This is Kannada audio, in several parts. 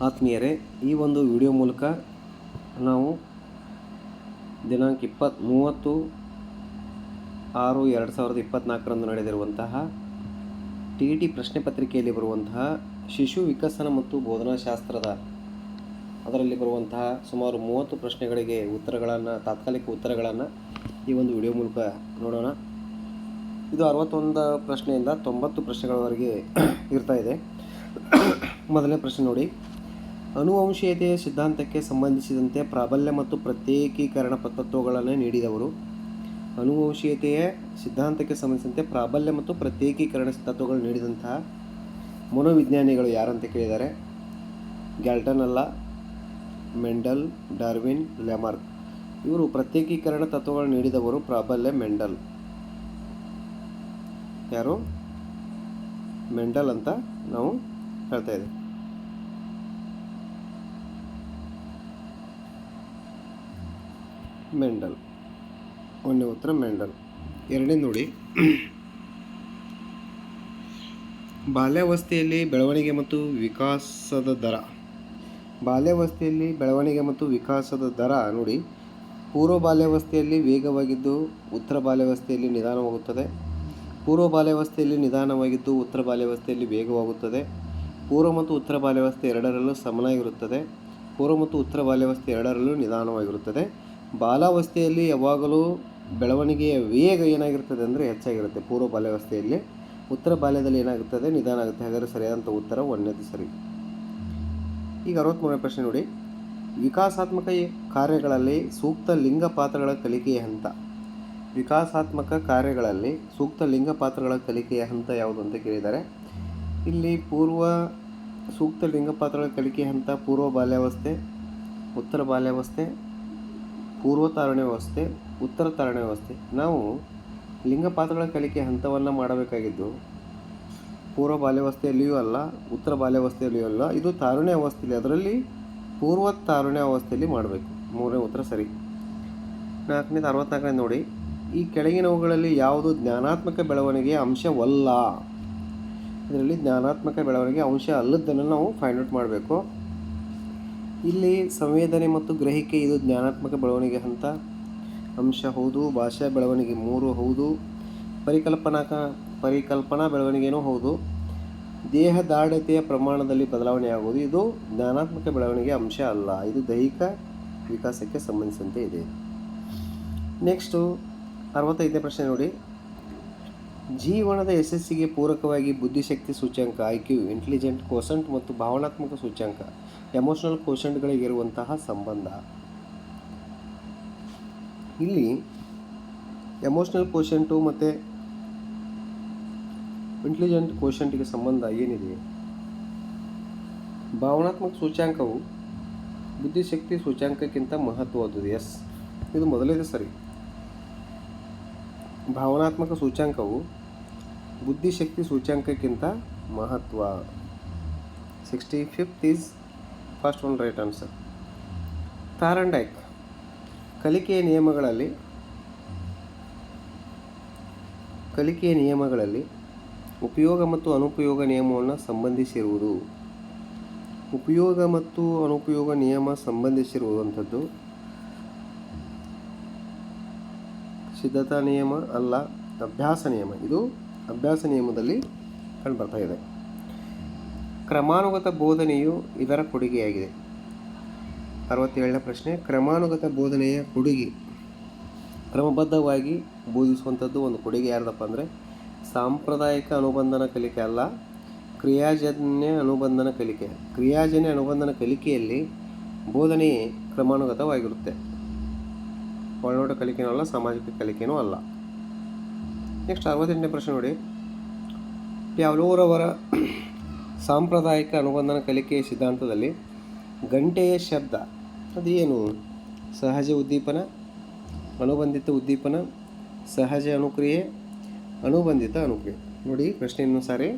ಆತ್ಮೀಯರೇ, ಈ ಒಂದು ವಿಡಿಯೋ ಮೂಲಕ ನಾವು ದಿನಾಂಕ ಇಪ್ಪತ್ತು ಮೂವತ್ತು, ಆರು, ಎರಡು ಸಾವಿರದ ಇಪ್ಪತ್ತ್ನಾಲ್ಕರಂದು ನಡೆದಿರುವಂತಹ ಟಿ ಟಿ ಪ್ರಶ್ನೆ ಪತ್ರಿಕೆಯಲ್ಲಿ ಬರುವಂತಹ ಶಿಶು ವಿಕಸನ ಮತ್ತು ಬೋಧನಾಶಾಸ್ತ್ರದ ಅದರಲ್ಲಿ ಬರುವಂತಹ ಸುಮಾರು ಮೂವತ್ತು ಪ್ರಶ್ನೆಗಳಿಗೆ ಉತ್ತರಗಳನ್ನು, ತಾತ್ಕಾಲಿಕ ಉತ್ತರಗಳನ್ನು ಈ ಒಂದು ವಿಡಿಯೋ ಮೂಲಕ ನೋಡೋಣ. ಇದು ಅರವತ್ತೊಂದು ಪ್ರಶ್ನೆಯಿಂದ ತೊಂಬತ್ತು ಪ್ರಶ್ನೆಗಳವರೆಗೆ ಇರ್ತಾ ಇದೆ. ಮೊದಲನೇ ಪ್ರಶ್ನೆ ನೋಡಿ. ಅನುವಂಶೀಯತೆಯ ಸಿದ್ಧಾಂತಕ್ಕೆ ಸಂಬಂಧಿಸಿದಂತೆ ಪ್ರಾಬಲ್ಯ ಮತ್ತು ಪ್ರತ್ಯೇಕೀಕರಣ ತತ್ವಗಳನ್ನು ನೀಡಿದವರು. ಅನುವಂಶೀಯತೆಯ ಸಿದ್ಧಾಂತಕ್ಕೆ ಸಂಬಂಧಿಸಿದಂತೆ ಪ್ರಾಬಲ್ಯ ಮತ್ತು ಪ್ರತ್ಯೇಕೀಕರಣ ತತ್ವಗಳನ್ನು ನೀಡಿದಂತಹ ಮನೋವಿಜ್ಞಾನಿಗಳು ಯಾರಂತ ಕೇಳಿದ್ದಾರೆ ಗ್ಯಾಲ್ಟನ್ ಅಲ್ಲ, ಮೆಂಡಲ್, ಡಾರ್ವಿನ್, ಲೆಮಾರ್ಕ್. ಇವರು ಪ್ರತ್ಯೇಕೀಕರಣ ತತ್ವಗಳನ್ನು ನೀಡಿದವರು ಪ್ರಾಬಲ್ಯ, ಮೆಂಡಲ್. ಯಾರು? ಮೆಂಡಲ್ ಅಂತ ನಾವು ಹೇಳ್ತಾ ಇದ್ದೀವಿ. ಮೆಂಡಲ್. ಒಂದನೇ ಉತ್ತರ ಮೆಂಡಲ್. ಎರಡನೇ ನೋಡಿ. ಬಾಲ್ಯಾವಸ್ಥೆಯಲ್ಲಿ ಬೆಳವಣಿಗೆ ಮತ್ತು ವಿಕಾಸದ ದರ. ಬಾಲ್ಯಾವಸ್ಥೆಯಲ್ಲಿ ಬೆಳವಣಿಗೆ ಮತ್ತು ವಿಕಾಸದ ದರ ನೋಡಿ. ಪೂರ್ವ ಬಾಲ್ಯಾವಸ್ಥೆಯಲ್ಲಿ ವೇಗವಾಗಿದ್ದು ಉತ್ತರ ಬಾಲ್ಯಾವಸ್ಥೆಯಲ್ಲಿ ನಿಧಾನವಾಗುತ್ತದೆ. ಪೂರ್ವ ಬಾಲ್ಯಾವಸ್ಥೆಯಲ್ಲಿ ನಿಧಾನವಾಗಿದ್ದು ಉತ್ತರ ಬಾಲ್ಯಾವಸ್ಥೆಯಲ್ಲಿ ವೇಗವಾಗುತ್ತದೆ. ಪೂರ್ವ ಮತ್ತು ಉತ್ತರ ಬಾಲ್ಯಾವಸ್ಥೆ ಎರಡರಲ್ಲೂ ಸಮನಾಗಿರುತ್ತದೆ. ಪೂರ್ವ ಮತ್ತು ಉತ್ತರ ಬಾಲ್ಯಾವಸ್ಥೆ ಎರಡರಲ್ಲೂ ನಿಧಾನವಾಗಿರುತ್ತದೆ. ಬಾಲಾವಸ್ಥೆಯಲ್ಲಿ ಯಾವಾಗಲೂ ಬೆಳವಣಿಗೆಯ ವೇಗ ಏನಾಗಿರ್ತದೆ ಅಂದರೆ ಹೆಚ್ಚಾಗಿರುತ್ತೆ. ಪೂರ್ವ ಬಾಲ್ಯಾವಸ್ಥೆಯಲ್ಲಿ ಉತ್ತರ ಬಾಲ್ಯದಲ್ಲಿ ಏನಾಗುತ್ತದೆ? ನಿಧಾನ ಆಗುತ್ತೆ. ಹಾಗಾದರೆ ಸರಿಯಾದಂಥ ಉತ್ತರ ಒಂದನೇದು ಸರಿ. ಈಗ ಅರವತ್ತ್ಮೂರನೇ ಪ್ರಶ್ನೆ ನೋಡಿ. ವಿಕಾಸಾತ್ಮಕ ಕಾರ್ಯಗಳಲ್ಲಿ ಸೂಕ್ತ ಲಿಂಗ ಪಾತ್ರಗಳ ಕಲಿಕೆಯ ಹಂತ. ವಿಕಾಸಾತ್ಮಕ ಕಾರ್ಯಗಳಲ್ಲಿ ಸೂಕ್ತ ಲಿಂಗ ಪಾತ್ರಗಳ ಕಲಿಕೆಯ ಹಂತ ಯಾವುದು ಅಂತ ಕೇಳಿದ್ದಾರೆ. ಇಲ್ಲಿ ಪೂರ್ವ ಸೂಕ್ತ ಲಿಂಗ ಪಾತ್ರಗಳ ಕಲಿಕೆಯ ಹಂತ ಪೂರ್ವ ಬಾಲ್ಯಾವಸ್ಥೆ, ಉತ್ತರ ಬಾಲ್ಯಾವಸ್ಥೆ ಪೂರ್ವ ತಾರಣೆ ವ್ಯವಸ್ಥೆ, ಉತ್ತರ ತಾರಣೆ ವ್ಯವಸ್ಥೆ. ನಾವು ಲಿಂಗ ಪಾತ್ರಗಳ ಕಲಿಕೆ ಹಂತವನ್ನು ಮಾಡಬೇಕಾಗಿದ್ದು, ಪೂರ್ವ ಬಾಲ್ಯಾವಸ್ಥೆಯಲ್ಲಿಯೂ ಅಲ್ಲ, ಉತ್ತರ ಬಾಲ್ಯವಸ್ಥೆಯಲ್ಲಿಯೂ ಅಲ್ಲ, ಇದು ತಾರುಣ್ಯ ಅವಸ್ಥೆಯಲ್ಲಿ ಅದರಲ್ಲಿ ಪೂರ್ವ ತಾರುಣ್ಯ ಅವಸ್ಥೆಯಲ್ಲಿ ಮಾಡಬೇಕು. ಮೂರನೇ ಉತ್ತರ ಸರಿ. ನಾಲ್ಕನೇದು ಅರವತ್ನಾಲ್ಕನೇ ನೋಡಿ. ಈ ಕೆಳಗಿನವುಗಳಲ್ಲಿ ಯಾವುದು ಜ್ಞಾನಾತ್ಮಕ ಬೆಳವಣಿಗೆಯ ಅಂಶವಲ್ಲ? ಇದರಲ್ಲಿ ಜ್ಞಾನಾತ್ಮಕ ಬೆಳವಣಿಗೆ ಅಂಶ ಅಲ್ಲದನ್ನು ನಾವು ಫೈಂಡ್ ಔಟ್ ಮಾಡಬೇಕು. ಇಲ್ಲಿ ಸಂವೇದನೆ ಮತ್ತು ಗ್ರಹಿಕೆ ಇದು ಜ್ಞಾನಾತ್ಮಕ ಬೆಳವಣಿಗೆ ಹಂತ ಅಂಶ ಹೌದು, ಭಾಷಾ ಬೆಳವಣಿಗೆ ಮೂರು ಹೌದು. ಪರಿಕಲ್ಪನಾಕ, ಪರಿಕಲ್ಪನಾ ಬೆಳವಣಿಗೆನೂ ಹೌದು. ದೇಹ ದಾಢ್ಯತೆಯ ಪ್ರಮಾಣದಲ್ಲಿ ಬದಲಾವಣೆ ಆಗುವುದು. ಇದು ಜ್ಞಾನಾತ್ಮಕ ಬೆಳವಣಿಗೆ ಅಂಶ ಅಲ್ಲ. ಇದು ದೈಹಿಕ ವಿಕಾಸಕ್ಕೆ ಸಂಬಂಧಿಸಿದಂತೆ ಇದೆ. ನೆಕ್ಸ್ಟು, ಅರವತ್ತೈದನೇ ಪ್ರಶ್ನೆ ನೋಡಿ. ಜೀವನದ ಯಶಸ್ಸಿಗೆ ಪೂರಕವಾಗಿ ಬುದ್ಧಿಶಕ್ತಿ ಸೂಚ್ಯಂಕ ಐ ಕ್ಯೂ ಇಂಟೆಲಿಜೆಂಟ್ ಕೋಸಂಟ್ ಮತ್ತು ಭಾವನಾತ್ಮಕ ಸೂಚ್ಯಂಕ. ಎಮೋಷನಲ್ ಇರುವಂತಹ ಸಂಬಂಧ. ಇಲ್ಲಿ ಎಮೋಷನಲ್ ಕೋಶಂಟು ಮತ್ತು ಇಂಟೆಲಿಜೆಂಟ್ ಕೋಶಂಟಿಗೆ ಸಂಬಂಧ ಏನಿದೆ? ಭಾವನಾತ್ಮಕ ಸೂಚ್ಯಾಂಕವು ಬುದ್ಧಿಶಕ್ತಿ ಸೂಚ್ಯಾಂಕಕ್ಕಿಂತ ಮಹತ್ವವಾದುದು ಎಸ್. ಇದು ಮೊದಲೇದು ಸರಿ. ಭಾವನಾತ್ಮಕ ಸೂಚ್ಯಾಂಕವು ಬುದ್ಧಿಶಕ್ತಿ ಸೂಚ್ಯಾಂಕಕ್ಕಿಂತ ಮಹತ್ವ. Sixty fifth is first one right answer Thorndike ಕಲಿಕೆಯ ನಿಯಮಗಳಲ್ಲಿ ಕಲಿಕೆಯ ನಿಯಮಗಳಲ್ಲಿ ಉಪಯೋಗ ಮತ್ತು ಅನುಪಯೋಗ ನಿಯಮವನ್ನು ಸಂಬಂಧಿಸಿರುವುದು. ಉಪಯೋಗ ಮತ್ತು ಅನುಪಯೋಗ ನಿಯಮ ಸಂಬಂಧಿಸಿರುವಂಥದ್ದು ಸಿದ್ಧತಾ ನಿಯಮ ಅಲ್ಲ, ಅಭ್ಯಾಸ ನಿಯಮ. ಇದು ಅಭ್ಯಾಸ ನಿಯಮದಲ್ಲಿ ಕಂಡುಬರ್ತಾ ಇದೆ. ಕ್ರಮಾನುಗತ ಬೋಧನೆಯು ಇದರ ಕೊಡುಗೆಯಾಗಿದೆ. ಅರವತ್ತೇಳನೇ ಪ್ರಶ್ನೆ, ಕ್ರಮಾನುಗತ ಬೋಧನೆಯ ಕೊಡುಗೆ. ಕ್ರಮಬದ್ಧವಾಗಿ ಬೋಧಿಸುವಂಥದ್ದು ಒಂದು ಕೊಡುಗೆ ಯಾರ್ದಪ್ಪ ಅಂದರೆ, ಸಾಂಪ್ರದಾಯಿಕ ಅನುಬಂಧನ ಕಲಿಕೆ ಅಲ್ಲ, ಕ್ರಿಯಾಜನ್ಯ ಅನುಬಂಧನ ಕಲಿಕೆ. ಕ್ರಿಯಾಜನ್ಯ ಅನುಬಂಧನ ಕಲಿಕೆಯಲ್ಲಿ ಬೋಧನೆ ಕ್ರಮಾನುಗತವಾಗಿರುತ್ತೆ. ಒಳನೋಟ ಕಲಿಕೆನೂ ಅಲ್ಲ, ಸಾಮಾಜಿಕ ಕಲಿಕೆನೂ ಅಲ್ಲ. ನೆಕ್ಸ್ಟ್ ಅರವತ್ತೆಂಟನೇ ಪ್ರಶ್ನೆ ನೋಡಿ. ಪ್ಯಾವ್ಲೋರವರ ಸಾಂಪ್ರದಾಯಿಕ ಅನುಬಂಧನ ಕಲಿಕೆಯ ಸಿದ್ಧಾಂತದಲ್ಲಿ ಗಂಟೆಯ ಶಬ್ದ ಅದು ಏನು ಸಹಜ ಉದ್ದೀಪನ, ಅನುಬಂಧಿತ ಉದ್ದೀಪನ, ಸಹಜ ಅನುಕ್ರಿಯೆ, ಅನುಬಂಧಿತ ಅನುಕ್ರಿಯೆ. ನೋಡಿ ಪ್ರಶ್ನೆ ಇನ್ನೊಂದು ಸಾರಿ.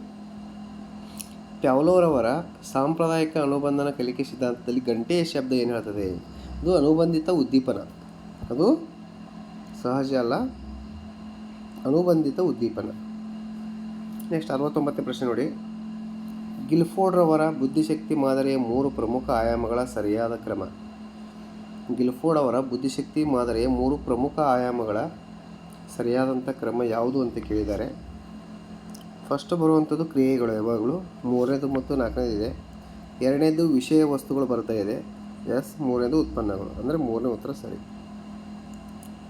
ಟ್ಯಾವ್ಲೋರವರ ಸಾಂಪ್ರದಾಯಿಕ ಅನುಬಂಧನ ಕಲಿಕೆ ಸಿದ್ಧಾಂತದಲ್ಲಿ ಗಂಟೆಯ ಶಬ್ದ ಏನು ಹೇಳ್ತದೆ? ಅದು ಅನುಬಂಧಿತ ಉದ್ದೀಪನ. ಅದು ಸಹಜ ಅಲ್ಲ, ಅನುಬಂಧಿತ ಉದ್ದೀಪನ. ನೆಕ್ಸ್ಟ್ ಅರವತ್ತೊಂಬತ್ತನೇ ಪ್ರಶ್ನೆ ನೋಡಿ. ಗಿಲ್ಫೋರ್ಡ್ರವರ ಬುದ್ಧಿಶಕ್ತಿ ಮಾದರಿಯ ಮೂರು ಪ್ರಮುಖ ಆಯಾಮಗಳ ಸರಿಯಾದ ಕ್ರಮ. ಗಿಲ್ಫೋರ್ಡ್ ಅವರ ಬುದ್ಧಿಶಕ್ತಿ ಮಾದರಿಯ ಮೂರು ಪ್ರಮುಖ ಆಯಾಮಗಳ ಸರಿಯಾದಂಥ ಕ್ರಮ ಯಾವುದು ಅಂತ ಕೇಳಿದ್ದಾರೆ ಫಸ್ಟ್ ಬರುವಂಥದ್ದು ಕ್ರಿಯೆಗಳು ಯಾವಾಗಲೂ, ಮೂರನೇದು ಮತ್ತು ನಾಲ್ಕನೇದು ಇದೆ. ಎರಡನೇದು ವಿಷಯ ವಸ್ತುಗಳು ಬರ್ತಾ ಇದೆ. ಎಸ್, ಮೂರನೇದು ಉತ್ಪನ್ನಗಳು. ಅಂದರೆ ಮೂರನೇ ಉತ್ತರ ಸರಿ.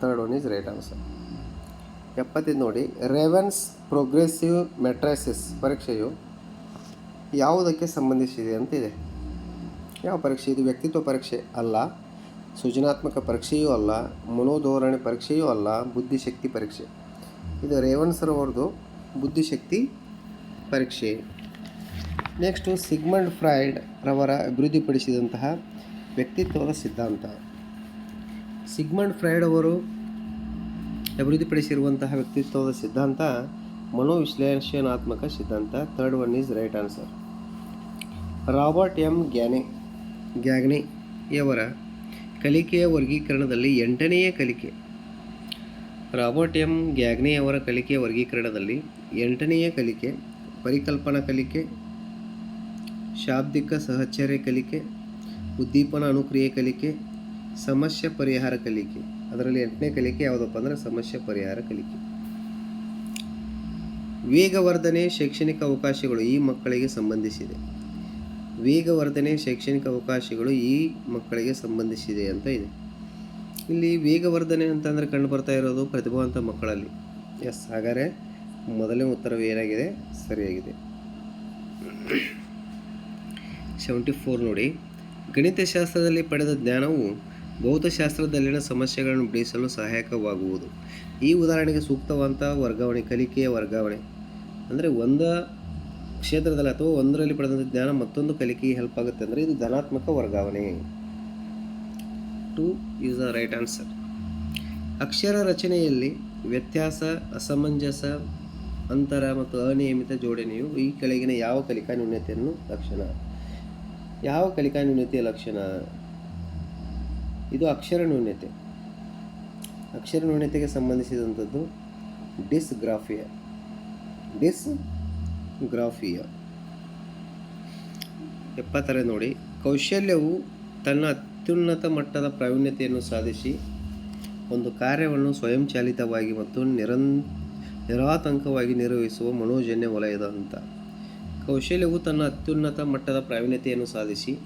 Third one is right answer. ಎಪ್ಪತ್ತೈದು ನೋಡಿ, ರೆವೆನ್ಸ್ ಪ್ರೋಗ್ರೆಸಿವ್ ಮೆಟ್ರೈಸಿಸ್ ಪರೀಕ್ಷೆಯು ಯಾವುದಕ್ಕೆ ಸಂಬಂಧಿಸಿದೆ ಅಂತ ಇದೆ ಯಾವ ಪರೀಕ್ಷೆ? ಇದು ವ್ಯಕ್ತಿತ್ವ ಪರೀಕ್ಷೆ ಅಲ್ಲ, ಸೃಜನಾತ್ಮಕ ಪರೀಕ್ಷೆಯೂ ಅಲ್ಲ, ಮನೋಧೋರಣೆ ಪರೀಕ್ಷೆಯೂ ಅಲ್ಲ, ಬುದ್ಧಿಶಕ್ತಿ ಪರೀಕ್ಷೆ. ಇದು ರೇವಣ್ಸರವ್ರದ್ದು ಬುದ್ಧಿಶಕ್ತಿ ಪರೀಕ್ಷೆ. ನೆಕ್ಸ್ಟು ಸಿಗ್ಮಂಡ್ ಫ್ರಾಯ್ಡ್ ರವರ ಅಭಿವೃದ್ಧಿಪಡಿಸಿದಂತಹ ವ್ಯಕ್ತಿತ್ವದ ಸಿದ್ಧಾಂತ. ಸಿಗ್ಮಂಡ್ ಫ್ರಾಯ್ಡ್ ಅವರು ಅಭಿವೃದ್ಧಿಪಡಿಸಿರುವಂತಹ ವ್ಯಕ್ತಿತ್ವದ ಸಿದ್ಧಾಂತ ಮನೋವಿಶ್ಲೇಷಣಾತ್ಮಕ ಸಿದ್ಧಾಂತ. Third one is right answer Robert M. Gagne ಗ್ಯಾಗ್ನೆಯವರ ಕಲಿಕೆಯ ವರ್ಗೀಕರಣದಲ್ಲಿ ಎಂಟನೆಯ ಕಲಿಕೆ. Robert M. ಗ್ಯಾಗ್ನೆಯವರ ಕಲಿಕೆಯ ವರ್ಗೀಕರಣದಲ್ಲಿ ಎಂಟನೆಯ ಕಲಿಕೆ, ಪರಿಕಲ್ಪನಾ ಕಲಿಕೆ, ಶಾಬ್ದಿಕ ಸಹಚರ್ಯ ಕಲಿಕೆ, ಉದ್ದೀಪನ ಅನುಕ್ರಿಯೆ ಕಲಿಕೆ, ಸಮಸ್ಯೆ ಪರಿಹಾರ ಕಲಿಕೆ. ಅದರಲ್ಲಿ ಎಂಟನೇ ಕಲಿಕೆ ಯಾವುದಪ್ಪ ಅಂದರೆ ಸಮಸ್ಯೆ ಪರಿಹಾರ ಕಲಿಕೆ. ವೇಗವರ್ಧನೆ, ಶೈಕ್ಷಣಿಕ ಅವಕಾಶಗಳು ಈ ಮಕ್ಕಳಿಗೆ ಸಂಬಂಧಿಸಿದೆ. ವೇಗವರ್ಧನೆ ಶೈಕ್ಷಣಿಕ ಅವಕಾಶಗಳು ಈ ಮಕ್ಕಳಿಗೆ ಸಂಬಂಧಿಸಿದೆ ಅಂತ ಇದೆ. ಇಲ್ಲಿ ವೇಗವರ್ಧನೆ ಅಂತಂದರೆ ಕಂಡು ಬರ್ತಾ ಇರೋದು ಪ್ರತಿಭಾವಂತ ಮಕ್ಕಳಲ್ಲಿ. ಎಸ್, ಹಾಗಾದರೆ ಮೊದಲನೇ ಉತ್ತರವು ಏನಾಗಿದೆ? ಸರಿಯಾಗಿದೆ. ಸೆವೆಂಟಿ ಫೋರ್ ನೋಡಿ. ಗಣಿತಶಾಸ್ತ್ರದಲ್ಲಿ ಪಡೆದ ಜ್ಞಾನವು ಭೌತಶಾಸ್ತ್ರದಲ್ಲಿನ ಸಮಸ್ಯೆಗಳನ್ನು ಬಿಡಿಸಲು ಸಹಾಯಕವಾಗುವುದು. ಈ ಉದಾಹರಣೆಗೆ ಸೂಕ್ತವಂತ ವರ್ಗಾವಣೆ, ಕಲಿಕೆಯ ವರ್ಗಾವಣೆ. ಅಂದರೆ ಒಂದು ಕ್ಷೇತ್ರದಲ್ಲಿ ಅಥವಾ ಒಂದರಲ್ಲಿ ಪಡೆದಂಥ ಜ್ಞಾನ ಮತ್ತೊಂದು ಕಲಿಕೆಗೆ ಹೆಲ್ಪ್ ಆಗುತ್ತೆ ಅಂದರೆ ಇದು ಧನಾತ್ಮಕ ವರ್ಗಾವಣೆ. Two is the right answer ಅಕ್ಷರ ರಚನೆಯಲ್ಲಿ ವ್ಯತ್ಯಾಸ, ಅಸಮಂಜಸ, ಅಂತರ ಮತ್ತು ಅನಿಯಮಿತ ಜೋಡಣೆಯು ಈ ಕೆಳಗಿನ ಯಾವ ಕಲಿಕಾ ನ್ಯೂನತೆಯನ್ನು ಲಕ್ಷಣ? ಯಾವ ಕಲಿಕಾ ನ್ಯೂನತೆಯ ಲಕ್ಷಣ? ಇದು ಅಕ್ಷರ ನ್ಯೂನ್ಯತೆ ಅಕ್ಷರ ನ್ಯೂನ್ಯತೆಗೆ ಸಂಬಂಧಿಸಿದಂಥದ್ದು ಡಿಸ್ಗ್ರಾಫಿಯ ಡಿಸ್ ಗ್ರಾಫಿಯ ಎಪ್ಪತ್ತರ ನೋಡಿ. ಕೌಶಲ್ಯವು ತನ್ನ ಅತ್ಯುನ್ನತ ಮಟ್ಟದ ಪ್ರಾವೀಣ್ಯತೆಯನ್ನು ಸಾಧಿಸಿ, ಒಂದು ಕಾರ್ಯವನ್ನು ಸ್ವಯಂಚಾಲಿತವಾಗಿ ಮತ್ತು ನಿರನ್, ನಿರಾತಂಕವಾಗಿ ನಿರ್ವಹಿಸುವ ಮನೋಜನ್ಯ ವಲಯದ ಹಂತ. ಕೌಶಲ್ಯವು ತನ್ನ ಅತ್ಯುನ್ನತ ಮಟ್ಟದ ಪ್ರಾವೀಣ್ಯತೆಯನ್ನು ಸಾಧಿಸಿ,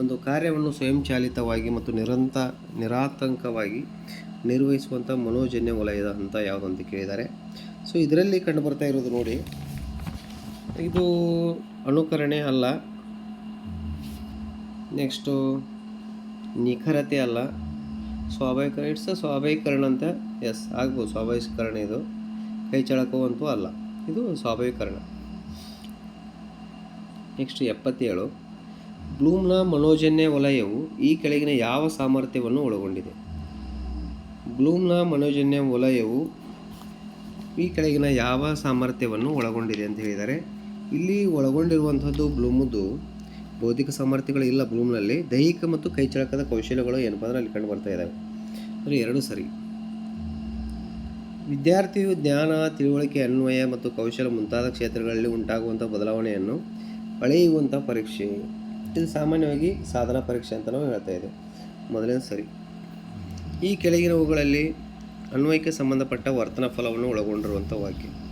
ಒಂದು ಕಾರ್ಯವನ್ನು ಸ್ವಯಂಚಾಲಿತವಾಗಿ ಮತ್ತು ನಿರಂತ, ನಿರಾತಂಕವಾಗಿ ನಿರ್ವಹಿಸುವಂಥ ಮನೋಜನ್ಯ ವಲಯದ ಹಂತ ಯಾವುದಂತ ಕೇಳಿದ್ದಾರೆ ಸೊ, ಇದರಲ್ಲಿ ಕಂಡು ಬರ್ತಾ ಇರೋದು ನೋಡಿ. ಇದು ಅನುಕರಣೆ ಅಲ್ಲ. ನೆಕ್ಸ್ಟು ನಿಖರತೆ ಅಲ್ಲ. ಸ್ವಾಭಾವಿಕ, ಇಟ್ಸ್ ಸ್ವಾಭಾವಿಕರಣ ಅಂತ, ಎಸ್, ಆಗ್ಬೋದು. ಸ್ವಾಭಾವಿಕರಣ ಇದು. ಕೈ ಅಲ್ಲ. ಇದು ಸ್ವಾಭಾವಿಕರಣ ನೆಕ್ಸ್ಟ್ ಎಪ್ಪತ್ತೇಳು. ಬ್ಲೂಮ್ನ ಮನೋಜನ್ಯ ವಲಯವು ಈ ಕೆಳಗಿನ ಯಾವ ಸಾಮರ್ಥ್ಯವನ್ನು ಒಳಗೊಂಡಿದೆ? ಬ್ಲೂಮ್ನ ಮನೋಜನ್ಯ ವಲಯವು ಈ ಕೆಳಗಿನ ಯಾವ ಸಾಮರ್ಥ್ಯವನ್ನು ಒಳಗೊಂಡಿದೆ ಅಂತ ಹೇಳಿದ್ದಾರೆ ಇಲ್ಲಿ ಒಳಗೊಂಡಿರುವಂಥದ್ದು ಬ್ಲೂಮದ್ದು ಬೌದ್ಧಿಕ ಸಾಮರ್ಥ್ಯಗಳು ಇಲ್ಲ ಬ್ಲೂಮ್ನಲ್ಲಿ. ದೈಹಿಕ ಮತ್ತು ಕೈಚಳಕದ ಕೌಶಲ್ಯಗಳು ಏನಪ್ಪ ಅಂದರೆ ಅಲ್ಲಿ ಕಂಡು ಬರ್ತಾ ಇದ್ದಾವೆ ಅಂದರೆ ಎರಡು ಸರಿ. ವಿದ್ಯಾರ್ಥಿಯು ಜ್ಞಾನ, ತಿಳುವಳಿಕೆ, ಅನ್ವಯ ಮತ್ತು ಕೌಶಲ ಮುಂತಾದ ಕ್ಷೇತ್ರಗಳಲ್ಲಿ ಉಂಟಾಗುವಂಥ ಬದಲಾವಣೆಯನ್ನು ಅಳೆಯುವಂಥ ಪರೀಕ್ಷೆ. ಇದು ಸಾಮಾನ್ಯವಾಗಿ ಸಾಧನಾ ಪರೀಕ್ಷೆ ಅಂತ ನಾವು ಹೇಳ್ತಾ ಇದ್ದೇವೆ. ಮೊದಲನೇ ಸರಿ. ಈ ಕೆಳಗಿನವುಗಳಲ್ಲಿ ಅನ್ವಯಕ್ಕೆ ಸಂಬಂಧಪಟ್ಟ ವರ್ತನ ಫಲವನ್ನು ಒಳಗೊಂಡಿರುವಂಥ ವಾಕ್ಯ.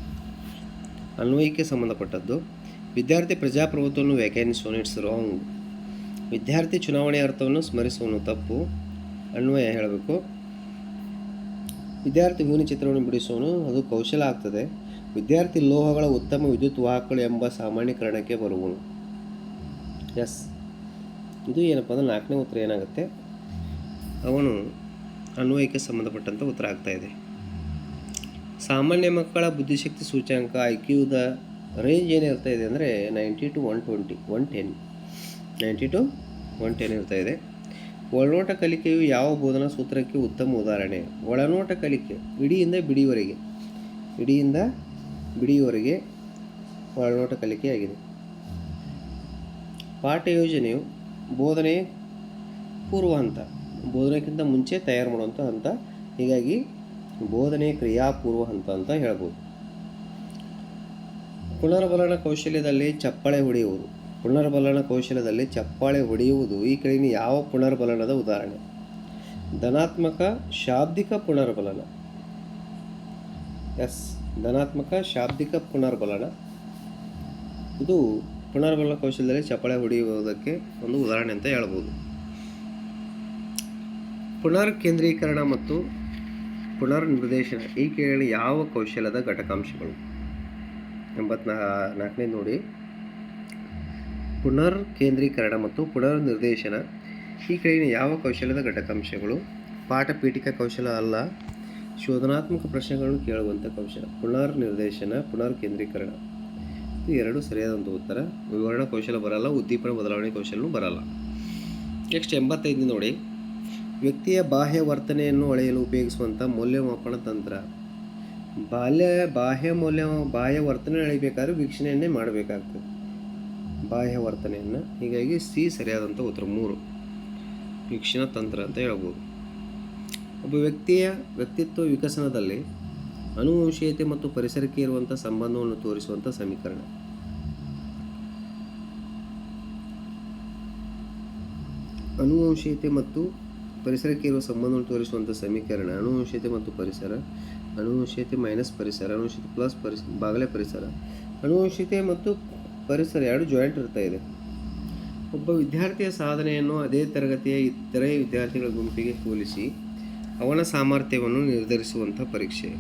ಅನ್ವಯಕ್ಕೆ ಸಂಬಂಧಪಟ್ಟದ್ದು. ವಿದ್ಯಾರ್ಥಿ ಪ್ರಜಾಪ್ರಭುತ್ವವನ್ನು ವ್ಯಾಖ್ಯಾನಿಸುವ ಇಟ್ಸ್ ರಾಂಗ್. ವಿದ್ಯಾರ್ಥಿ ಚುನಾವಣೆ ಅರ್ಥವನ್ನು ಸ್ಮರಿಸುವನು ತಪ್ಪು. ಅನ್ವಯ ಹೇಳಬೇಕು. ವಿದ್ಯಾರ್ಥಿ ಹೂವಿನ ಚಿತ್ರವನ್ನು ಬಿಡಿಸುವನು, ಅದು ಕೌಶಲ ಆಗ್ತದೆ. ವಿದ್ಯಾರ್ಥಿ ಲೋಹಗಳ ಉತ್ತಮ ವಿದ್ಯುತ್ ವಾಹಕಗಳು ಎಂಬ ಸಾಮಾನ್ಯೀಕರಣಕ್ಕೆ ಬರುವನು. ಎಸ್. ಇದು ಏನಪ್ಪ ಅಂದ್ರೆ ನಾಲ್ಕನೇ ಉತ್ತರ ಏನಾಗುತ್ತೆ? ಅವನು ಅನ್ವಯಕ್ಕೆ ಸಂಬಂಧಪಟ್ಟಂಥ ಉತ್ತರ ಆಗ್ತಾ ಇದೆ. ಸಾಮಾನ್ಯ ಮಕ್ಕಳ ಬುದ್ಧಿಶಕ್ತಿ ಸೂಚ್ಯಾಂಕ ಐ ಕ್ಯೂದ ರೇಂಜ್ ಏನಿರ್ತಾ ಇದೆ ಅಂದರೆ ninety to one twenty one ten ninety to one ten ಇರ್ತಾ ಇದೆ. ಒಳನೋಟ ಕಲಿಕೆಯು ಯಾವ ಬೋಧನಾ ಸೂತ್ರಕ್ಕೆ ಉತ್ತಮ ಉದಾಹರಣೆ? ಒಳನೋಟ ಕಲಿಕೆ, ಇಡಿಯಿಂದ ಬಿಡಿಯವರೆಗೆ ಇಡಿಯಿಂದ ಬಿಡಿಯವರೆಗೆ ಒಳನೋಟ ಕಲಿಕೆಯಾಗಿದೆ ಪಾಠ ಯೋಜನೆಯು ಬೋಧನೆ ಪೂರ್ವ ಹಂತ ಬೋಧನೆಗಿಂತ ಮುಂಚೆ ತಯಾರು ಮಾಡುವಂಥ ಹಂತ. ಹೀಗಾಗಿ ಬೋಧನೆ ಕ್ರಿಯಾಪೂರ್ವ ಹಂತ ಅಂತ ಹೇಳ್ಬೋದು. ಪುನರ್ಬಲನ ಕೌಶಲ್ಯದಲ್ಲಿ ಚಪ್ಪಾಳೆ ಹೊಡೆಯುವುದು. ಪುನರ್ಬಲನ ಕೌಶಲ್ಯದಲ್ಲಿ ಚಪ್ಪಾಳೆ ಹೊಡೆಯುವುದು ಈ ಕೆಳಗಿನ ಯಾವ ಪುನರ್ಬಲನದ ಉದಾಹರಣೆ? ಧನಾತ್ಮಕ ಶಾಬ್ದಿಕ ಪುನರ್ಬಲನ. ಎಸ್, ಧನಾತ್ಮಕ ಶಾಬ್ದಿಕ ಪುನರ್ಬಲನ. ಇದು ಪುನರ್ಬಲನ ಕೌಶಲ್ಯದಲ್ಲಿ ಚಪ್ಪಾಳೆ ಹೊಡೆಯುವುದಕ್ಕೆ ಒಂದು ಉದಾಹರಣೆ ಅಂತ ಹೇಳ್ಬೋದು. ಪುನರ್ ಕೇಂದ್ರೀಕರಣ ಮತ್ತು ಪುನರ್ ನಿರ್ದೇಶನ ಈ ಕೇಳಿ ಯಾವ ಕೌಶಲ್ಯದ ಘಟಕಾಂಶಗಳು? ಎಂಬತ್ನಾ, ನಾಲ್ಕನೇ ನೋಡಿ. ಪುನರ್ ಕೇಂದ್ರೀಕರಣ ಮತ್ತು ಪುನರ್ ನಿರ್ದೇಶನ ಈ ಕೆಳಗಿನ ಯಾವ ಕೌಶಲ್ಯದ ಘಟಕಾಂಶಗಳು? ಪಾಠ ಪೀಠಿಕಾ ಕೌಶಲ ಅಲ್ಲ. ಶೋಧನಾತ್ಮಕ ಪ್ರಶ್ನೆಗಳನ್ನು ಕೇಳುವಂಥ ಕೌಶಲ. ಪುನರ್ ನಿರ್ದೇಶನ ಪುನರ್ ಕೇಂದ್ರೀಕರಣ ಇದು ಎರಡು ಸರಿಯಾದಂಥ ಉತ್ತರ. ವಿವರಣಾ ಕೌಶಲ ಬರಲ್ಲ, ಉದ್ದೀಪನ ಬದಲಾವಣೆ ಕೌಶಲವೂ ಬರಲ್ಲ. ನೆಕ್ಸ್ಟ್ ಎಂಬತ್ತೈದನೇ ನೋಡಿ. ವ್ಯಕ್ತಿಯ ಬಾಹ್ಯ ವರ್ತನೆಯನ್ನು ಅಳೆಯಲು ಉಪಯೋಗಿಸುವಂಥ ಮೌಲ್ಯಮಾಪನ ತಂತ್ರ. ಬಾಲ್ಯ, ಬಾಹ್ಯ ಮೌಲ್ಯ, ಬಾಹ್ಯ ವರ್ತನೆ ಅಳಿಬೇಕಾದ್ರೆ ವೀಕ್ಷಣೆಯನ್ನೇ ಮಾಡಬೇಕಾಗ್ತದೆ. ಬಾಹ್ಯ ವರ್ತನೆಯನ್ನು ಹೀಗಾಗಿ ಸಿ ಸರಿಯಾದಂಥ ಉತ್ತರ. ಮೂರು, ವೀಕ್ಷಣಾ ತಂತ್ರ ಅಂತ ಹೇಳ್ಬೋದು. ಒಬ್ಬ ವ್ಯಕ್ತಿಯ ವ್ಯಕ್ತಿತ್ವ ವಿಕಸನದಲ್ಲಿ ಅನುವಂಶೀಯತೆ ಮತ್ತು ಪರಿಸರಕ್ಕೆ ಇರುವಂಥ ಸಂಬಂಧವನ್ನು ತೋರಿಸುವಂಥ ಸಮೀಕರಣ. ಅನುವಂಶೀಯತೆ ಮತ್ತು ಪರಿಸರಕ್ಕೆ ಇರುವ ಸಂಬಂಧವನ್ನು ತೋರಿಸುವಂಥ ಸಮೀಕರಣ ಅಣುವಂಶತೆ ಮತ್ತು ಪರಿಸರ. ಅಣುವಂಶತೆ ಮೈನಸ್ ಪರಿಸರ ಅಣುವಂಶತೆ ಪ್ಲಸ್ ಪರಿಸ, ಬಾಗಲೇ ಪರಿಸರ. ಅಣುವಂಶತೆ ಮತ್ತು ಪರಿಸರ ಎರಡು ಜಾಯಿಂಟ್ ಇರ್ತಾ ಇದೆ. ಒಬ್ಬ ವಿದ್ಯಾರ್ಥಿಯ ಸಾಧನೆಯನ್ನು ಅದೇ ತರಗತಿಯ ಇತರೆ ವಿದ್ಯಾರ್ಥಿಗಳ ಗುಂಪಿಗೆ ಹೋಲಿಸಿ ಅವನ ಸಾಮರ್ಥ್ಯವನ್ನು ನಿರ್ಧರಿಸುವಂಥ ಪರೀಕ್ಷೆ.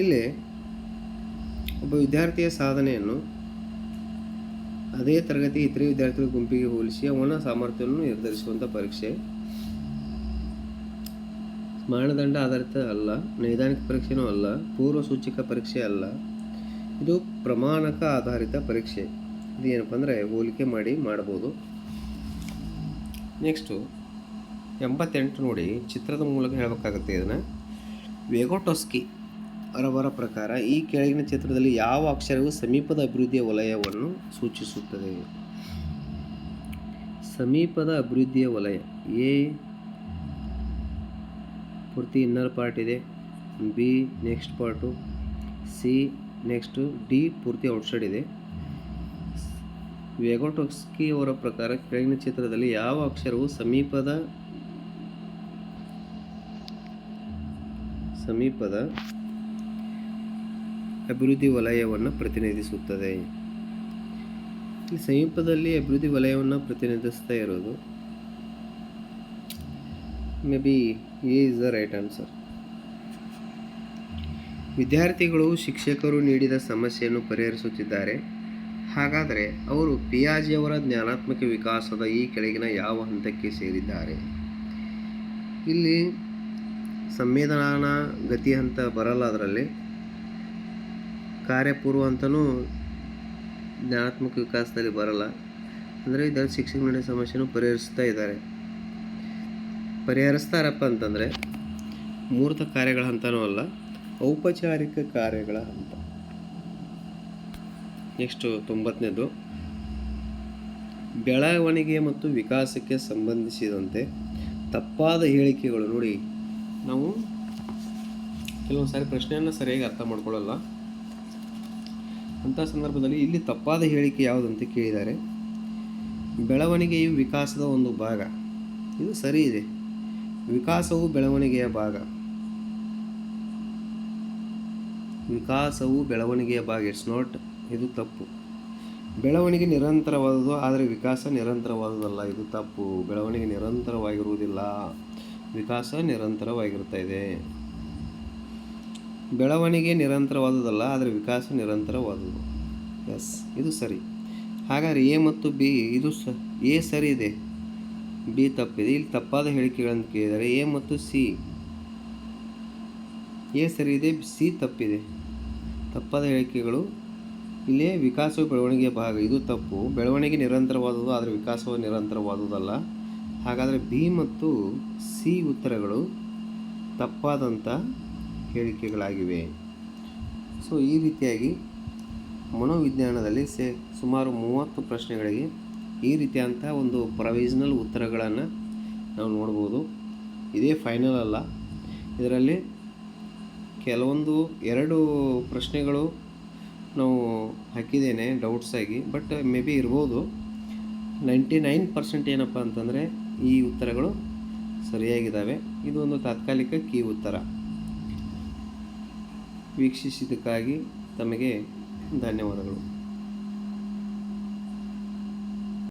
ಇಲ್ಲಿ ಒಬ್ಬ ವಿದ್ಯಾರ್ಥಿಯ ಸಾಧನೆಯನ್ನು ಅದೇ ತರಗತಿ ಇತರೆ ವಿದ್ಯಾರ್ಥಿಗಳ ಗುಂಪಿಗೆ ಹೋಲಿಸಿ ಅವನ ಸಾಮರ್ಥ್ಯವನ್ನು ನಿರ್ಧರಿಸುವಂಥ ಪರೀಕ್ಷೆ. ಮಾನದಂಡ ಆಧಾರಿತ ಅಲ್ಲ, ನೈದಾನಿಕ ಪರೀಕ್ಷೆನೂ ಅಲ್ಲ, ಪೂರ್ವ ಸೂಚಕ ಪರೀಕ್ಷೆ ಅಲ್ಲ. ಇದು ಪ್ರಮಾಣಕ ಆಧಾರಿತ ಪರೀಕ್ಷೆ. ಇದು ಏನಪ್ಪ ಅಂದರೆ ಹೋಲಿಕೆ ಮಾಡಿ ಮಾಡ್ಬೋದು ನೆಕ್ಸ್ಟು, ಎಂಬತ್ತೆಂಟು ನೋಡಿ ಚಿತ್ರದ ಮೂಲಕ ಹೇಳಬೇಕಾಗುತ್ತೆ ಇದನ್ನು. ವೇಗೋಟೋಸ್ಕಿ. ಅವರವರ ಪ್ರಕಾರ ಈ ಕೆಳಗಿನ ಚಿತ್ರದಲ್ಲಿ ಯಾವ ಅಕ್ಷರವು ಸಮೀಪದ ಅಭಿವೃದ್ಧಿಯ ವಲಯವನ್ನು ಸೂಚಿಸುತ್ತದೆ? ಸಮೀಪದ ಅಭಿವೃದ್ಧಿಯ ವಲಯ ಎ, ಪೂರ್ತಿ ಇನ್ನರ್ ಪಾರ್ಟ್ ಇದೆ. B, next part. C, next. D, ಪೂರ್ತಿ ಔಟ್ಸೈಡ್ ಇದೆ. ವೆಗೋಟೋಸ್ಕಿ ಅವರ ಪ್ರಕಾರ ಕೆಳಗಿನ ಚಿತ್ರದಲ್ಲಿ ಯಾವ ಅಕ್ಷರವು ಸಮೀಪದ ಸಮೀಪದ ಅಭಿವೃದ್ಧಿ ವಲಯವನ್ನು ಪ್ರತಿನಿಧಿಸುತ್ತದೆ. ಈ ಸಮೀಪದಲ್ಲಿ ಅಭಿವೃದ್ಧಿ ವಲಯವನ್ನು ಪ್ರತಿನಿಧಿಸ್ತಾ ಇರೋದು maybe A is the right answer ವಿದ್ಯಾರ್ಥಿಗಳು ಶಿಕ್ಷಕರು ನೀಡಿದ ಸಮಸ್ಯೆಯನ್ನು ಪರಿಹರಿಸುತ್ತಿದ್ದಾರೆ. ಹಾಗಾದರೆ ಅವರು ಪಿಯಾಜಿಯವರ ಜ್ಞಾನಾತ್ಮಕ ವಿಕಾಸದ ಈ ಕೆಳಗಿನ ಯಾವ ಹಂತಕ್ಕೆ ಸೇರಿದ್ದಾರೆ? ಇಲ್ಲಿ ಸಂವೇದನಾ ಗತಿ ಹಂತ ಬರಲ್ಲ ಅದರಲ್ಲಿ ಕಾರ್ಯಪೂರ್ವ ಅಂತಲೂ ಜ್ಞಾನಾತ್ಮಕ ವಿಕಾಸದಲ್ಲಿ ಬರಲ್ಲ. ಅಂದರೆ ಇದರಲ್ಲಿ ಶಿಕ್ಷಕ ನಡೆಯ ಸಮಸ್ಯೆನೂ ಪರಿಹರಿಸ್ತಾ ಇದ್ದಾರೆ. ಪರಿಹರಿಸ್ತಾರಪ್ಪ ಅಂತಂದರೆ, ಮೂರ್ತ ಕಾರ್ಯಗಳ ಹಂತನೂ ಅಲ್ಲ, ಔಪಚಾರಿಕ ಕಾರ್ಯಗಳ ಹಂತ ನೆಕ್ಸ್ಟು ತೊಂಬತ್ತನೇದು ಬೆಳವಣಿಗೆ ಮತ್ತು ವಿಕಾಸಕ್ಕೆ ಸಂಬಂಧಿಸಿದಂತೆ ತಪ್ಪಾದ ಹೇಳಿಕೆಗಳು ನೋಡಿ. ನಾವು ಕೆಲವೊಂದು ಸಾರಿ ಪ್ರಶ್ನೆಯನ್ನು ಸರಿಯಾಗಿ ಅರ್ಥ ಮಾಡ್ಕೊಳ್ಳಲ್ಲ. ಅಂಥ ಸಂದರ್ಭದಲ್ಲಿ ಇಲ್ಲಿ ತಪ್ಪಾದ ಹೇಳಿಕೆ ಯಾವುದಂತ ಕೇಳಿದ್ದಾರೆ. ಬೆಳವಣಿಗೆಯು ವಿಕಾಸದ ಒಂದು ಭಾಗ. ಇದು ಸರಿ ಇದೆ. ವಿಕಾಸವು ಬೆಳವಣಿಗೆಯ ಭಾಗ. ವಿಕಾಸವು ಬೆಳವಣಿಗೆಯ ಭಾಗ. ಇಟ್ಸ್ ನಾಟ್ ಇದು ತಪ್ಪು. ಬೆಳವಣಿಗೆ ನಿರಂತರವಾದುದು ಆದರೆ ವಿಕಾಸ ನಿರಂತರವಾದುದಲ್ಲ ಇದು ತಪ್ಪು. ಬೆಳವಣಿಗೆ ನಿರಂತರವಾಗಿರುವುದಿಲ್ಲ. ವಿಕಾಸ ನಿರಂತರವಾಗಿರ್ತಾ ಇದೆ. ಬೆಳವಣಿಗೆ ನಿರಂತರವಾದುದಲ್ಲ, ಆದರೆ ವಿಕಾಸ ನಿರಂತರವಾದುದು. ಎಸ್, ಇದು ಸರಿ. ಹಾಗಾದರೆ ಎ ಮತ್ತು ಬಿ, ಇದು ಸ, ಎ ಸರಿ ಇದೆ? ಬಿ ತಪ್ಪಿದೆ. ಇಲ್ಲಿ ತಪ್ಪಾದ ಹೇಳಿಕೆಗಳನ್ನು ಕೇಳಿದರೆ ಎ ಮತ್ತು ಸಿ. ಎ ಸರಿ ಇದೆ, ಸಿ ತಪ್ಪಿದೆ. ತಪ್ಪಾದ ಹೇಳಿಕೆಗಳು. ಇಲ್ಲೇ ವಿಕಾಸವು ಬೆಳವಣಿಗೆಯ ಭಾಗ. ಇದು ತಪ್ಪು. ಬೆಳವಣಿಗೆ ನಿರಂತರವಾದುದು, ಆದರೆ ವಿಕಾಸವು ನಿರಂತರವಾದುದಲ್ಲ. ಹಾಗಾದರೆ ಬಿ ಮತ್ತು ಸಿ ಉತ್ತರಗಳು ತಪ್ಪಾದಂಥ ಹೇಳಿಕೆಗಳಾಗಿವೆ. ಸೊ ಈ ರೀತಿಯಾಗಿ ಮನೋವಿಜ್ಞಾನದಲ್ಲಿ ಸೆ, ಸುಮಾರು ಮೂವತ್ತು ಪ್ರಶ್ನೆಗಳಿಗೆ ಈ ರೀತಿಯಂಥ ಒಂದು ಪ್ರೊವಿಷನಲ್ ಉತ್ತರಗಳನ್ನು ನಾವು ನೋಡ್ಬೋದು. ಇದೇ ಫೈನಲ್ ಅಲ್ಲ. ಇದರಲ್ಲಿ ಕೆಲವೊಂದು ಎರಡು ಪ್ರಶ್ನೆಗಳು ನಾವು ಹಾಕಿದ್ದೇನೆ ಡೌಟ್ಸ್ ಆಗಿ, ಬಟ್ ಮೇ ಬಿ ಇರ್ಬೋದು. ನೈಂಟಿ ನೈನ್ ಪರ್ಸೆಂಟ್ ಏನಪ್ಪ ಅಂತಂದರೆ ಈ ಉತ್ತರಗಳು ಸರಿಯಾಗಿದ್ದಾವೆ. ಇದು ಒಂದು ತಾತ್ಕಾಲಿಕ ಕೀ ಉತ್ತರ. ವೀಕ್ಷಿಸಿದ್ದಕ್ಕಾಗಿ ತಮಗೆ ಧನ್ಯವಾದಗಳು.